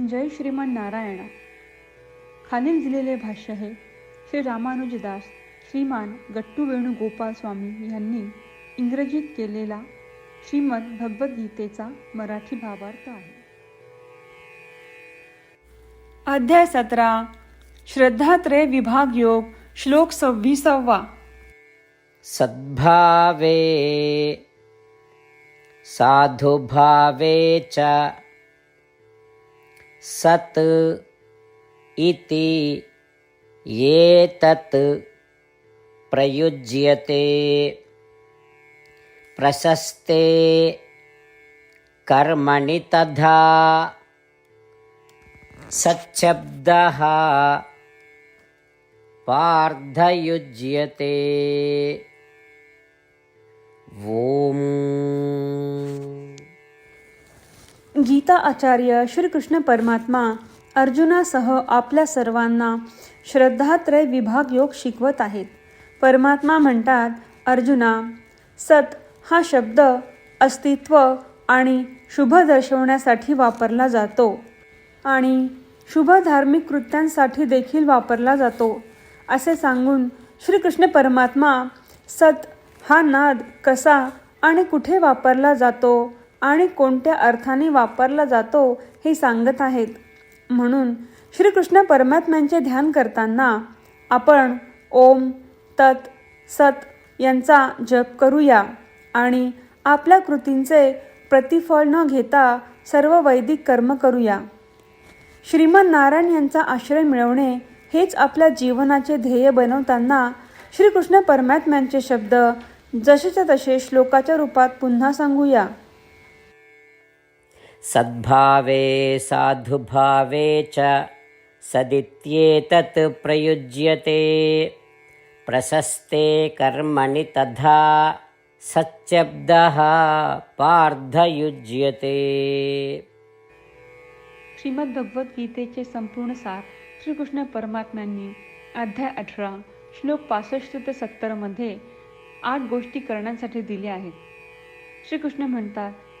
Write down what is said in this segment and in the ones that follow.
जय श्रीमान नारायण. खालील दिलेले भाष्य हे श्री रामानुजदास श्रीमान गट्टू वेणुगोपाल स्वामी यांनी इंग्रजीत केलेला श्रीमद भगवद्गीतेचा मराठी भावार्थ आहे. अध्याय सतरा. श्रद्धात्रय विभाग योग श्लोक सव्वीसावा. सद्भावे साधुभावे च सत् इति एतत् प्रयुज्यते। प्रशस्ते कर्मणि तथा सच्छब्दः पार्थयुज्यते। ॐ। गीता आचार्य श्रीकृष्ण परमात्मा अर्जुनासह आपल्या सर्वांना श्रद्धात्रय विभाग योग शिकवत आहेत. परमात्मा म्हणतात अर्जुना सत हा शब्द अस्तित्व आणि शुभ दर्शवण्यासाठी वापरला जातो आणि शुभ धार्मिक कृत्यांसाठी देखील वापरला जातो असे सांगून श्रीकृष्ण परमात्मा सत हा नाद कसा आणि कुठे वापरला जातो आणि कोणत्या अर्थाने वापरला जातो हे सांगत आहेत. म्हणून श्रीकृष्ण परमात्म्यांचे ध्यान करताना आपण ओम तत् सत यांचा जप करूया आणि आपल्या कृतींचे प्रतिफळ न घेता सर्व वैदिक कर्म करूया. श्रीमन नारायण यांचा आश्रय मिळवणे हेच आपल्या जीवनाचे ध्येय बनवताना श्रीकृष्ण परमात्म्यांचे शब्द जसेच्या तसे श्लोकाच्या रूपात पुन्हा सांगूया. सद्भावे साधुभावे च सदित्येतत् प्रयुज्यते। प्रशस्ते कर्मणि तथा सच्चब्दः पार्थयुज्यते। श्रीमद्भगवद्गीतेचे संपूर्ण सार श्रीकृष्ण परमात्म्यांनी अध्याय अठरा श्लोक पासष्ट ते सत्तरमध्ये आठ गोष्टी करण्यासाठी दिल्या आहेत. श्रीकृष्ण म्हणतात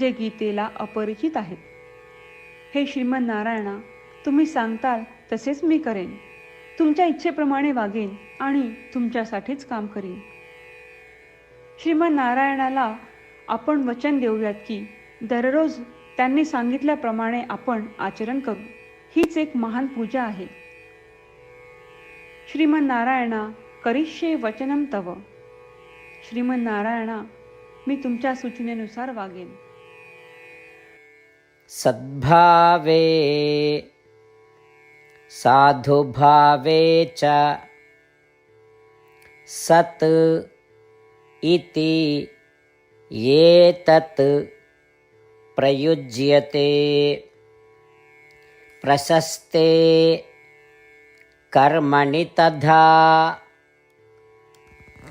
जे गीतेला अपरिचित आहेत. हे श्रीमन नारायणा तुम्ही सांगताल तसेच मी करेन. तुमच्या इच्छेप्रमाणे वागेन आणि तुमच्यासाठीच काम करीन. श्रीमन नारायणाला आपण वचन देऊयात की दररोज त्यांनी सांगितल्याप्रमाणे आपण आचरण करू. हीच एक महान पूजा आहे. श्रीमन नारायणा करिष्ये वचनम तव. श्रीमन नारायणा मी तुमच्या सूचनेनुसार वागेन. सद्भावे साधुभावे च सत् इति एतत् प्रयुज्यते। प्रशस्ते कर्मणि तथा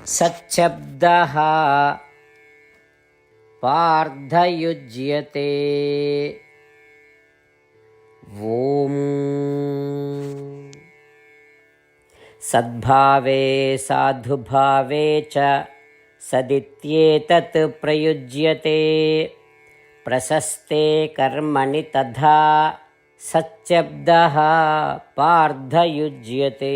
सच्छब्दः पार्थयुज्यते। ॐ सद्भावे साधुभावे च सदित्येतत् प्रयुज्यते प्रशस्ते कर्मणि तथा सच्चब्दः पार्थयुज्यते